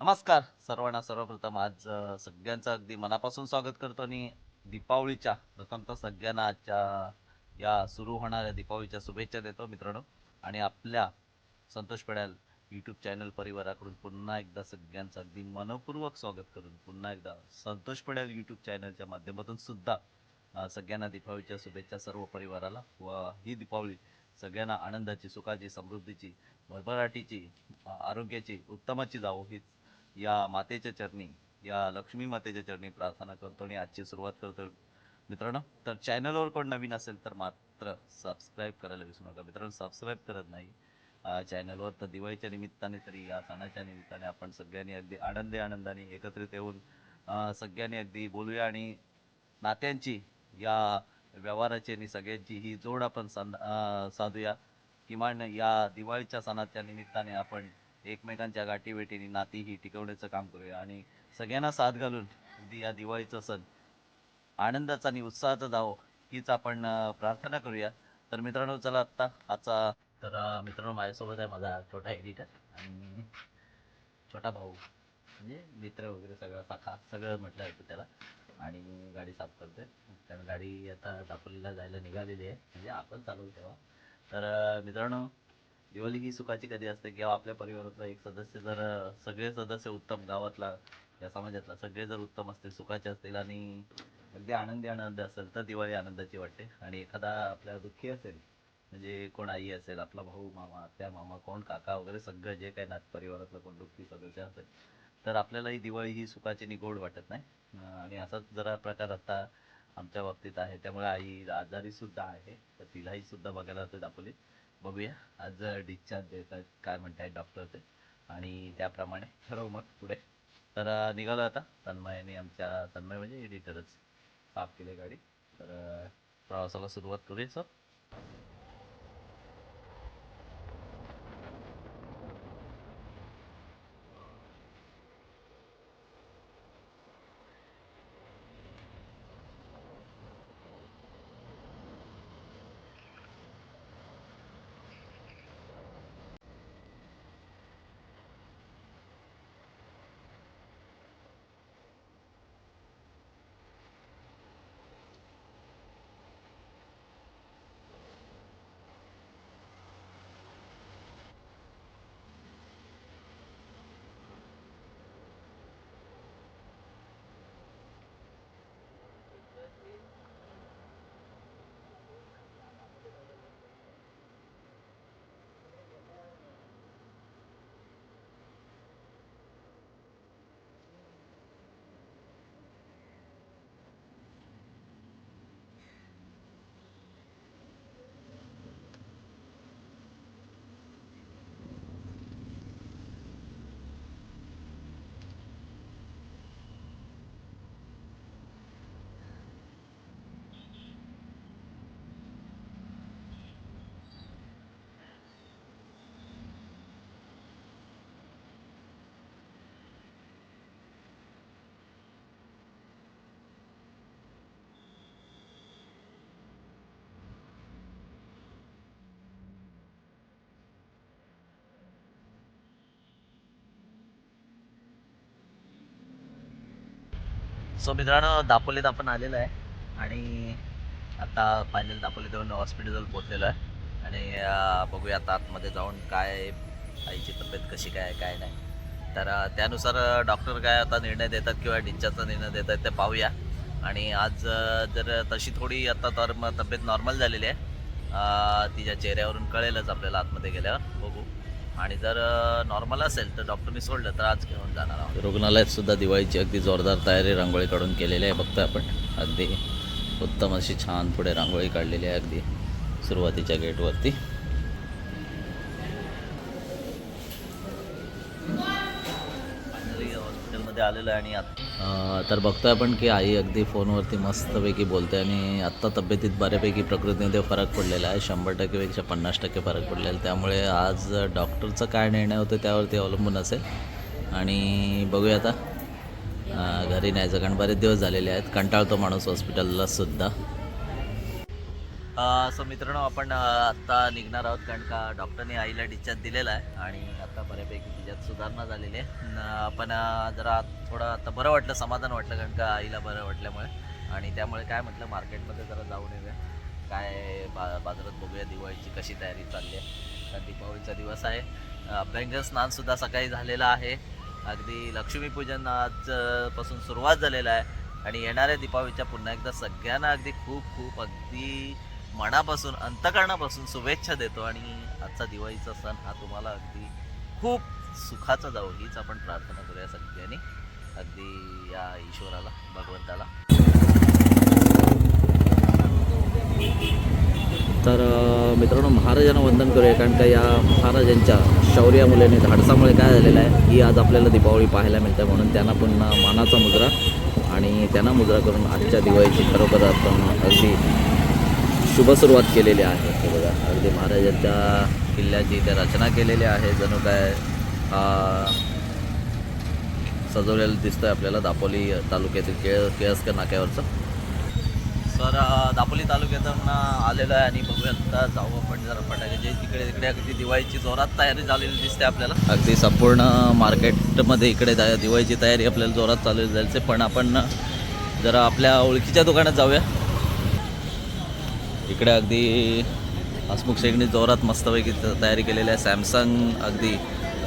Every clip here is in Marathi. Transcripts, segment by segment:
नमस्कार सर्वांना सर्वप्रथम आज सगळ्यांचं अगदी मनापासून स्वागत करतो आणि दीपावलीच्या प्रथमतः सगळ्यांना आजच्या या सुरू होणाऱ्या दीपावलीच्या शुभेच्छा देतो मित्रांनो. आणि आपल्या संतोष पड्याल यूट्यूब चॅनल परिवाराकडून पुन्हा एकदा सगळ्यांचं अगदी मनपूर्वक स्वागत करून पुन्हा एकदा संतोष पड्याल यूट्यूब चॅनलच्या माध्यमातून सुद्धा सगळ्यांना दीपावलीच्या शुभेच्छा सर्व परिवाराला. व ही दीपावली सगळ्यांना आनंदाची सुखाची समृद्धीची भरभराटीची आरोग्याची उत्तमाची जावो हीच या मातेच्या चरणी या लक्ष्मी मातेच्या चरणी प्रार्थना करतो आणि आजची सुरुवात करतो. मित्रांनो तर चॅनलवर कोण नवीन असेल तर मात्र सबस्क्राईब करायला विसरू नका. मित्रांनो सबस्क्राईब करत नाही. चॅनलवर तर दिवाळीच्या निमित्ताने तरी या सणाच्या निमित्ताने आपण सगळ्यांनी अगदी आनंदी आनंदाने एकत्रित येऊन सगळ्यांनी अगदी बोलूया आणि नात्यांची या व्यवहाराची आणि सगळ्यांची ही जोड आपण सांध साधूया. किमान या दिवाळीच्या सणाच्या निमित्ताने आपण एकमेकांच्या गाठीभेटीने नाती ही टिकवण्याचं काम करूया. आणि सगळ्यांना साथ घालून अगदी या दिवाळीचा सण आनंदाचा आणि उत्साहाचा जावो हीच आपण प्रार्थना करूया. तर मित्रांनो चला आत्ता आजचा तर मित्रांनो माझ्यासोबत आहे माझा छोटा एडिटर आणि छोटा भाऊ. म्हणजे मित्र वगैरे सगळं सखा सगळं म्हटलं जातं त्याला. आणि गाडी साफ करतोय. कारण गाडी आता दापोलीला जायला निघालेली आहे. म्हणजे आपण चालवू तेव्हा. तर मित्रांनो दिवाळी ही सुखाची कधी असते किंवा आपल्या परिवारातला एक सदस्य जर सगळे सदस्य उत्तम गावातला या समाजातला सगळे जर उत्तम असतील सुखाचे असतील आणि अगदी आनंदी आनंद असेल तर दिवाळी आनंदाची वाटते. आणि एखादा आपल्या दुःखी असेल म्हणजे कोण आई असेल आपला भाऊ मामा त्या मामा कोण काका वगैरे सगळं जे काही नात परिवारातलं कोण दुःखी सदस्य असेल तर आपल्याला ही दिवाळी ही सुखाची आणि गोड वाटत नाही. आणि असाच जरा प्रकार आता आमच्या बाबतीत आहे. त्यामुळे आई आजारी सुद्धा आहे तर तिलाही सुद्धा बघायला होतं दापोलीत बघूया. आज डिस्चार्ज देतात काय म्हणतायत डॉक्टर ते. आणि त्याप्रमाणे ठरवू मग पुढे. तर निघालो आता. तन्मयाने आमच्या तन्मय म्हणजे एडिटरच साफ केली गाडी. तर प्रवासाला सुरुवात करूया सर सो मित्रांनो दापोलीत आपण आलेलो आहे. आणि आता फायनल दापोलीत जाऊन हॉस्पिटल पोचलेलो आहे. आणि बघूया आता आतमध्ये जाऊन काय आईची तब्येत कशी काय काय नाही. तर त्यानुसार डॉक्टर काय आता निर्णय देतात किंवा डिस्चार्जचा निर्णय देतात ते पाहूया. आणि आज जर तशी थोडी आता तर तब्येत नॉर्मल झालेली आहे. तिच्या चेहऱ्यावरून कळेलच आपल्याला आतमध्ये गेल्यावर. आणि जर नॉर्मल असेल तर डॉक्टरनी सोडलं तर आज घेऊन जाणार आहोत. रुग्णालयात सुद्धा दिवाळीची अगदी जोरदार तयारी रांगोळी काढून केलेली आहे. बघतोय आपण. अगदी उत्तम अशी छान पुढे रांगोळी काढलेली आहे. अगदी सुरुवातीच्या गेटवरती हॉस्पिटलमध्ये आलेलं आहे आणि आत- तर बघतोय आपण की आई अगदी फोनवरती मस्तपैकी बोलते आणि आत्ता तब्येतीत बऱ्यापैकी प्रकृतीमध्ये फरक पडलेला आहे. शंभर टक्केपेक्षा पन्नास टक्के फरक पडलेला आहे. त्यामुळे आज डॉक्टरचा काय निर्णय होतो त्यावरती अवलंबून असेल. आणि बघूया आता. घरी न्यायचं कारण बरेच दिवस झालेले आहेत. कंटाळतो माणूस हॉस्पिटलला सुद्धा. सो मित्रांनो आपण आत्ता निघणार आहोत कारण का डॉक्टरने आईला डिस्चार्ज दिलेला आहे आणि आता बऱ्यापैकी तिच्यात सुधारणा झालेली आहे. पण आपण जरा थोडं आता बरं वाटलं समाधान वाटलं कारण का आईला बरं वाटल्यामुळे. आणि त्यामुळे काय म्हटलं मार्केटमध्ये जरा जाऊन येऊया. काय बा बाजारात बघूया दिवाळीची कशी तयारी चालली आहे. तर दीपावलीचा दिवस आहे. अभ्यंग स्नानसुद्धा सकाळी झालेलं आहे. अगदी लक्ष्मीपूजन आजपासून सुरुवात झालेलं आहे. आणि येणाऱ्या दीपावलीच्या पुन्हा एकदा सगळ्यांना अगदी खूप खूप अगदी मनापासून अंतकरणापासून शुभेच्छा देतो आणि आजचा दिवाळीचा सण हा तुम्हाला अगदी खूप सुखाचा जाऊ हीच आपण प्रार्थना करूया सगळ्यांनी. अगदी या ईश्वराला भगवंताला. तर मित्रांनो महाराजांना वंदन करूया कारण का या महाराजांच्या शौर्यामुळे आणि धाडसामुळे काय झालेलं आहे ही आज आपल्याला दीपावली पाहायला मिळते म्हणून त्यांना पुन्हा मानाचा मुद्रा आणि त्यांना मुद्रा करून आजच्या दिवाळीची खरोखर आपण अगदी शुभ सुरुवात केलेली आहे. हे बघा अगदी महाराजांच्या किल्ल्याची इथे रचना केलेली आहे. जणू काय अ, सजवलेलं दिसतंय आपल्याला दापोली तालुक्यातील केळ केळसकर नाक्यावरचं. सर दापोली तालुक्यातून आलेलो आहे आणि बघूया आता जाऊ आपण जरा फटाके जे तिकडे तिकडे अगदी दिवाळीची जोरात तयारी झालेली दिसते आपल्याला. अगदी संपूर्ण मार्केटमध्ये इकडे दिवाळीची तयारी आपल्याला जोरात चालू जायचे पण आपण जरा आपल्या ओळखीच्या दुकानात जाऊया. इकडे अगदी हसमुख शेगणी जोरात मस्तपैकी तयारी केलेली आहे. सॅमसंग अगदी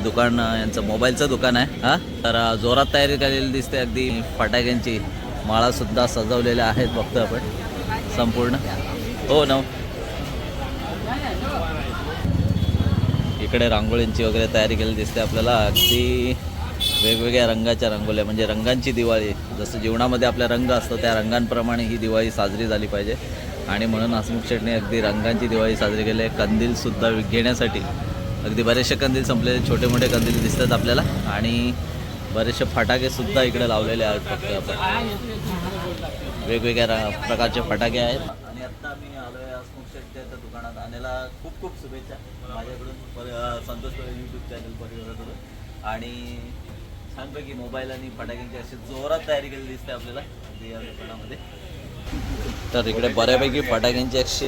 दुकान यांचं मोबाईलचं दुकान आहे हां? तर जोरात तयारी केलेली दिसते अगदी. फटाक्यांची माळासुद्धा सजवलेल्या आहेत बघतो आपण. संपूर्ण. हो ना इकडे रांगोळींची वगैरे तयारी केलेली दिसते आपल्याला. अगदी वेगवेगळ्या रंगाच्या रंगोल्या म्हणजे रंगांची दिवाळी. जसं जीवनामध्ये आपल्या रंग असतो त्या रंगांप्रमाणे ही दिवाळी साजरी झाली पाहिजे. आणि म्हणून हसमुख शेटने अगदी रंगांची दिवाळी साजरी केली. आहे कंदीलसुद्धा घेण्यासाठी. अगदी बरेचसे कंदील संपलेले छोटे मोठे कंदील दिसतात आपल्याला. आणि बरेचसे फटाकेसुद्धा इकडे लावलेले आहेत फक्त आपण. वेगवेगळ्या प्रकारचे फटाके आहेत. आणि आत्ता मी आलो आहे हसमुख शेटच्या त्या दुकानात. आणायला खूप खूप शुभेच्छा माझ्याकडून पर संतोष यूट्यूब चॅनल परिवाराकडून. आणि छानपैकी मोबाईल आणि फटाक्यांची अशी जोरात तयारी केलेली दिसते आपल्याला. अगदी या दुकानामध्ये. तर इकडे बऱ्यापैकी फटाक्यांची अशी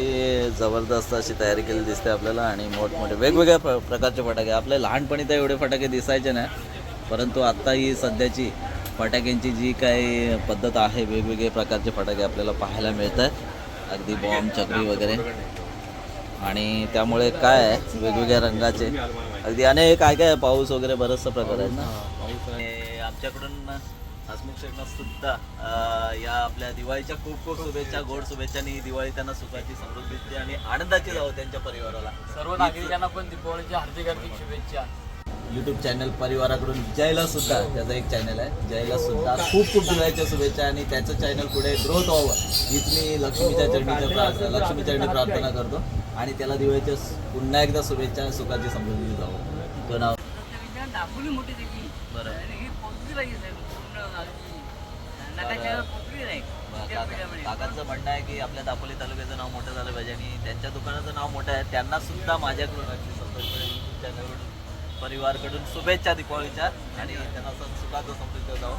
जबरदस्त अशी तयारी केलेली दिसते आपल्याला आणि मोठमोठे वेगवेगळ्या प्र प्रकारचे फटाके. आपल्या लहानपणी तर एवढे फटाके दिसायचे नाही परंतु आता ही सध्याची फटाक्यांची जी काही पद्धत आहे वेगवेगळे प्रकारचे फटाके आपल्याला पाहायला मिळत आहेत अगदी बॉम्ब चक्री वगैरे. आणि त्यामुळे काय आहे वेगवेगळ्या रंगाचे. अगदी अनेक काय काय पाऊस वगैरे बरचसा प्रकार आहेत ना. आमच्याकडून हसमुख शेखना सुद्धा या आपल्या दिवाळीच्या खूप खूप शुभेच्छा गोड शुभेच्छा. आणि ही दिवाळी त्यांना सुखाची समृद्धीची आणि आनंदाची जावं त्यांच्या परिवाराला. सर्व नागरिकांना पण दीपावलीच्या हार्दिक हार्दिक शुभेच्छा. यूट्यूब चॅनल परिवाराकडून जयला सुद्धा त्याचा एक चॅनल आहे. जयला सुद्धा खूप खूप दिवाळीच्या शुभेच्छा आणि त्याचं चॅनल पुढे ग्रोथ व्हावं. हीच मी लक्ष्मीच्या चरणीच्या प्रार्थना लक्ष्मी चरणी प्रार्थना करतो. आणि त्याला दिवाळीच्या पुन्हा एकदा शुभेच्छा सुखाची समृद्धी जावं. तो नाव? दाखवली मोठी त्याची बरं. काकांचं म्हणणं आहे की आपल्या दापोली तालुक्याचं नाव मोठं झालं पाहिजे आणि त्यांच्या दुकानाचं नाव मोठं आहे. त्यांना सुद्धा माझ्याकडून अगदी संतोषकडे यूट्यूब चॅनलकडून परिवारकडून शुभेच्छा दीपावलीच्या आणि त्यांना सण सुखाचं समृद्ध जावं.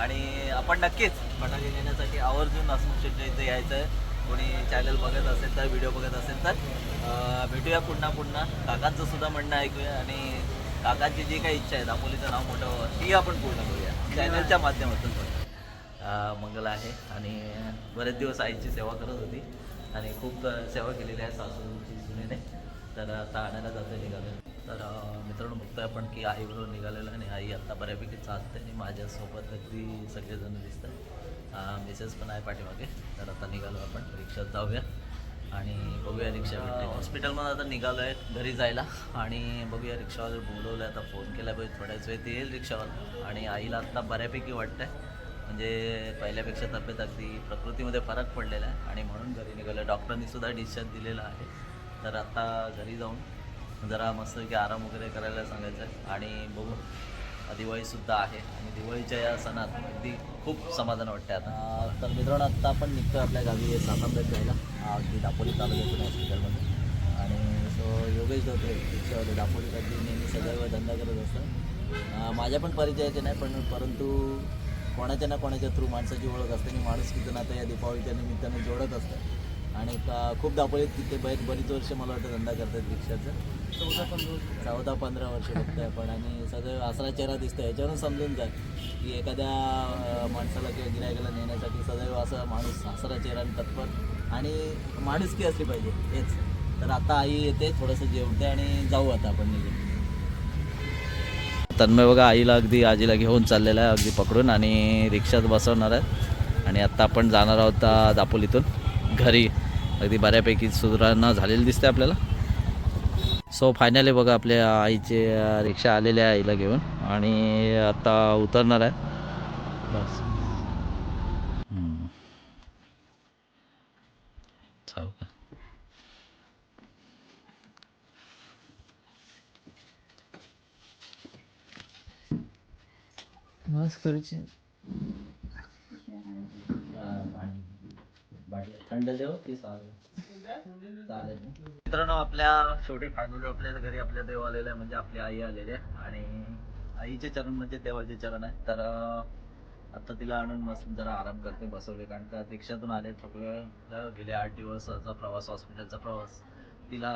आणि आपण नक्कीच फटाके घेण्यासाठी आवर्जून हसमुख शेट्टी इथे यायचं आहे कोणी चॅनल बघत असेल तर व्हिडिओ बघत असेल तर भेटूया पुन्हा पुन्हा. काकांचं सुद्धा म्हणणं ऐकूया आणि काकांची जी काही इच्छा आहे दापोलीचं नाव मोठं व्हावं ती आपण पूर्ण करूया. चॅनलच्या माध्यमातून मंगल आहे. आणि बरेच दिवस आईची सेवा करत होती. आणि खूप सेवा केलेली आहे सासूची सुनेने. तर आता आणायला जातो निघालो तर मित्रांनो बघतोय आपण की आईबरोबर निघालेलं आणि आई आत्ता बऱ्यापैकी चालते आणि माझ्यासोबत अगदी सगळेजण दिसतात. मिसेस पण आहे पाठीमागे. तर आता निघालो आपण. रिक्षात जाऊया. आणि बघूया रिक्षा भेटते हॉस्पिटलमध्ये आता निघालो आहे घरी जायला. आणि बघूया रिक्षावाले बोलवलं आता फोन केला पाहिजे थोड्याच वेळ ते येईल रिक्षावर. आणि आईला आत्ता बऱ्यापैकी वाटतंय. म्हणजे पहिल्यापेक्षा तब्येत अगदी प्रकृतीमध्ये फरक पडलेला आहे. आणि म्हणून घरी निघालं. डॉक्टरांनी सुद्धा डिस्चार्ज दिलेला आहे. तर आता घरी जाऊन जरा मस्त की आराम वगैरे करायला सांगायचं. आहे आणि बघू. दिवाळीसुद्धा आहे. आणि दिवाळीच्या या सणात अगदी खूप समाधान वाटते आता. तर मित्रांनो आत्ता आपण निघतो आपल्या गावी सातांब्यात जायला. अगदी दापोली तालुक्यातून हॉस्पिटलमध्ये. आणि सो योगेश जातो रिक्षावाले दापोलीत अगदी नेहमी सदैव धंदा करत असतात माझ्या पण परिचयाचे नाही पण परंतु कोणाच्या ना कोणाच्या थ्रू माणसाची ओळख असते आणि माणूस किती नातं या दीपावलीच्या निमित्ताने जोडत असतं. आणि का- खूप दापोलीत तिथे बरेच बरीच वर्ष मला वाटतं धंदा करतात रिक्षाचं. चौदा पंधरा वर्ष. चौदा पंधरा वर्ष बघतोय आपण आणि सगळं आसरा चेहरा दिसतोय. याच्यावरून समजून जाय की एखाद्या माणसाला किंवा गिरायकाला नेण्यासाठी सदैव असं माणूस आसरा चेहरा आणि तत्पर आणि माणुसकी असली पाहिजे हेच. तर आता आई येते थोडंसं जेवते आणि जाऊ आता आपण निघून. तन्मय बघा आईला अगदी आजीला घेऊन चाललेला आहे अगदी पकडून आणि रिक्षात बसवणार आहे. आणि आत्ता आपण जाणार आहोत दापोलीतून घरी. अगदी बऱ्यापैकी सुधारणा झालेली दिसते आपल्याला. सो फायनली बघा आपल्या आईचे रिक्षा आलेल्या आहे आईला घेऊन. आणि आता उतरणार आहे. बस हम्म. जाऊ का मास्क करूची थंड देव चालेल मित्रांनो आपल्या शेवटी फायनली आपल्या घरी आपल्या देव आलेला आहे म्हणजे आपली आई आलेली आहे. आणि आईचे चरण म्हणजे देवाचे चरण आहे. तर आता तिला आणून मस्त जरा आराम करते बसवले. कारण का रिक्षातून आले थकलं गेले आठ दिवसाचा प्रवास हॉस्पिटलचा प्रवास तिला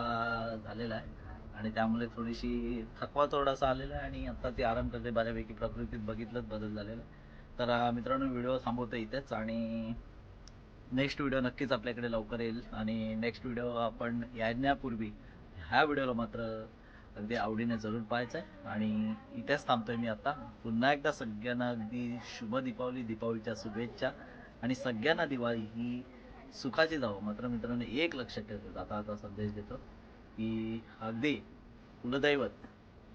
झालेला आहे. आणि त्यामुळे थोडीशी थकवा थोडासा आलेला आहे आणि आता ती आराम करते. बऱ्यापैकी प्रकृतीत बघितलंच बदल झालेला आहे. तर मित्रांनो व्हिडिओ थांबवतो इथेच आणि नेक्स्ट व्हिडिओ नक्कीच आपल्याकडे लवकर येईल. आणि नेक्स्ट व्हिडिओ आपण येण्यापूर्वी ह्या व्हिडिओला मात्र अगदी आवडीने जरूर पाहायचं आहे. आणि इथेच थांबतोय मी आता. पुन्हा एकदा सगळ्यांना अगदी शुभ दीपावली दीपावलीच्या शुभेच्छा. आणि सगळ्यांना दिवाळी ही सुखाची जावं. मात्र मित्रांनो एक लक्षात ठेवतो. आता आता संदेश देतो. की अगदी कुलदैवत.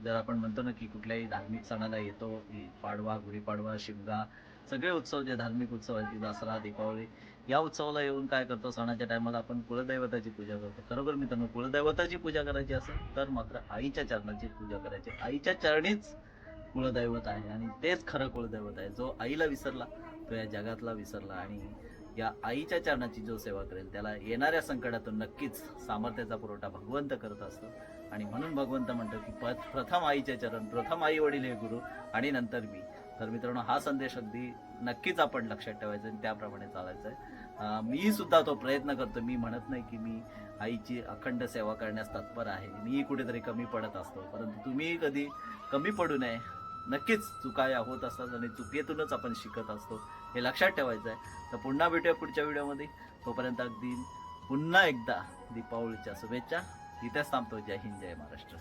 जर आपण म्हणतो ना की कुठल्याही धार्मिक सणाला येतो पाडवा गुढीपाडवा शिमगा सगळे उत्सव जे धार्मिक उत्सव आहेत दसरा दीपावली या उत्सवाला येऊन काय करतो? सणाच्या टायमाला आपण कुलदैवताची पूजा करतो. खरोखर मित्रांनो कुलदैवताची पूजा करायची असेल तर मात्र आईच्या चरणाची पूजा करायची. आईच्या चरणीच कुलदैवत आहे. आणि तेच खरं कुलदैवत आहे. जो आईला विसरला तो या जगातला विसरला. आणि या आईच्या चरणाची जो सेवा करेल त्याला येणाऱ्या संकटातून नक्कीच सामर्थ्याचा पुरवठा भगवंत करत असतो. आणि म्हणून भगवंत म्हणतो की प- प्रथम आईचे चरण प्रथम आई वडील हे गुरु आणि नंतर मी. तर मित्रांनो हा संदेश अगदी नक्कीच आपण लक्षात ठेवायचा आणि त्याप्रमाणे चालायचं आहे. मी सुद्धा तो प्रयत्न करतो. मी म्हणत नाही की मी आईची अखंड सेवा करण्यास तत्पर आहे. मी कुठेतरी कमी पडत असतो. परंतु तुम्ही कधी कमी पडू नये नक्कीच चुका या होत असतात आणि चुकीतूनच आपण शिकत असतो हे लक्षात ठेवायचं आहे. तर पुन्हा भेटूया पुढच्या व्हिडिओमध्ये. तोपर्यंत अगदी पुन्हा एकदा दीपावलीच्या शुभेच्छा. इथेच थांबतो. जय हिंद जय महाराष्ट्र.